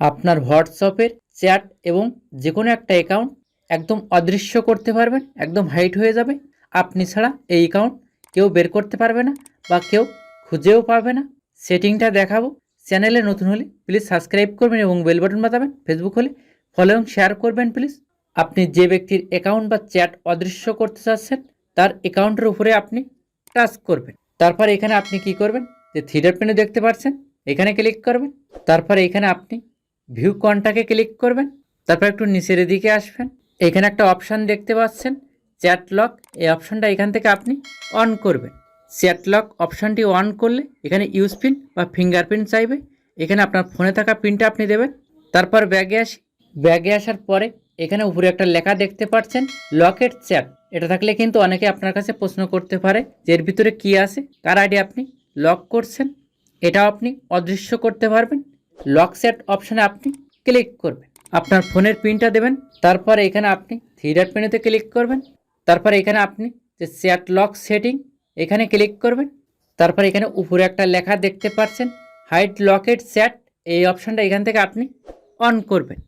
আপনার হোয়াটসঅ্যাপের চ্যাট এবং যে কোনো একটা অ্যাকাউন্ট একদম অদৃশ্য করতে পারবেন, একদম হাইট হয়ে যাবে। আপনি ছাড়া এই অ্যাকাউন্ট কেউ বের করতে পারবে না বা কেউ খুঁজেও পাবে না। সেটিংটা দেখাবো। চ্যানেলে নতুন হলে প্লিজ সাবস্ক্রাইব করবেন এবং বেল বাটন বাজাবেন। ফেসবুক হলে ফলো এবং শেয়ার করবেন প্লিজ। আপনি যে ব্যক্তির অ্যাকাউন্ট বা চ্যাট অদৃশ্য করতে চাচ্ছেন, তার অ্যাকাউন্টের উপরে আপনি টাচ করবেন। তারপর এখানে আপনি কি করবেন? যে থ্রিডট পেনে দেখতে পাচ্ছেন এখানে ক্লিক করবেন। তারপর এখানে আপনি ভিউ কন্টাকে ক্লিক করবেন, তারপর একটু নিচের দিকে আসবেন। এখানে একটা অপশান দেখতে পাচ্ছেন চ্যাট লক এই অপশানটা এখান থেকে আপনি অন করবেন। চ্যাট লক অপশানটি অন করলে এখানে ইউজ পিন বা ফিঙ্গারপ্রিন্ট চাইবে। এখানে আপনার ফোনে থাকা পিনটা আপনি দেবেন। তারপর ব্যাগে আসি। ব্যাগে আসার পরে এখানে উপরে একটা লেখা দেখতে পাচ্ছেন লকেট চ্যাট এটা থাকলে কিন্তু অনেকে আপনার কাছে প্রশ্ন করতে পারে যে এর ভিতরে কী আছে কার আইডি আপনি লক করছেন। এটাও আপনি অদৃশ্য করতে পারবেন। লক সেট অপশানে আপনি ক্লিক করবেন। আপনার ফোনের পিনটা দেবেন, তারপর এখানে আপনি থ্রি ডট মেনুতে ক্লিক করবেন, তারপর এখানে আপনি যে চ্যাট লক সেটিং এখানে ক্লিক করবেন, তারপর এখানে উপরে একটা লেখা দেখতে পাচ্ছেন হাইট লকেট চ্যাট এই অপশানটা এখান থেকে আপনি অন করবেন।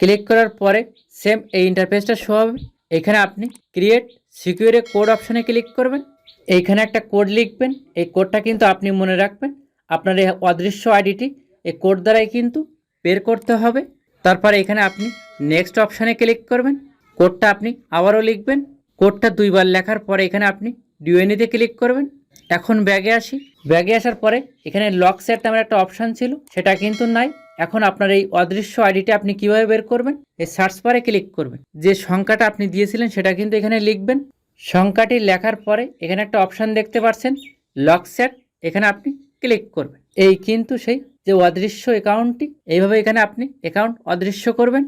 ক্লিক করার পরে সেম এই ইন্টারফেসটা শো হবে। এখানে আপনি ক্রিয়েট সিকিউরে কোড অপশানে ক্লিক করবেন। এইখানে একটা কোড লিখবেন, এই কোডটা কিন্তু আপনি মনে রাখবেন। আপনার এই অদৃশ্য আইডিটি এই কোড দ্বারাই কিন্তু বের করতে হবে। তারপর এখানে আপনি নেক্সট অপশানে ক্লিক করবেন। কোডটা আপনি আবারও লিখবেন। কোডটা দুইবার লেখার পরে এখানে আপনি ডিউএনিতে ক্লিক করবেন। এখন ব্যাগে আসি। ব্যাগে আসার পরে এখানে লক সেট নামের একটা অপশান ছিল, সেটা কিন্তু নাই। এখন আপনার এই অদৃশ্য আইডিটা আপনি কীভাবে বের করবেন? এই সার্চ বারে ক্লিক করবেন। যে সংখ্যাটা আপনি দিয়েছিলেন, সেটা কিন্তু এখানে লিখবেন। সংখ্যাটি লেখার পরে এখানে একটা অপশান দেখতে পাচ্ছেন লক সেট এখানে আপনি ক্লিক করবেন। এই কিন্তু সেই যে অদৃশ্য অ্যাকাউন্টটি এইভাবে এখানে আপনি অ্যাকাউন্ট অদৃশ্য করবেন।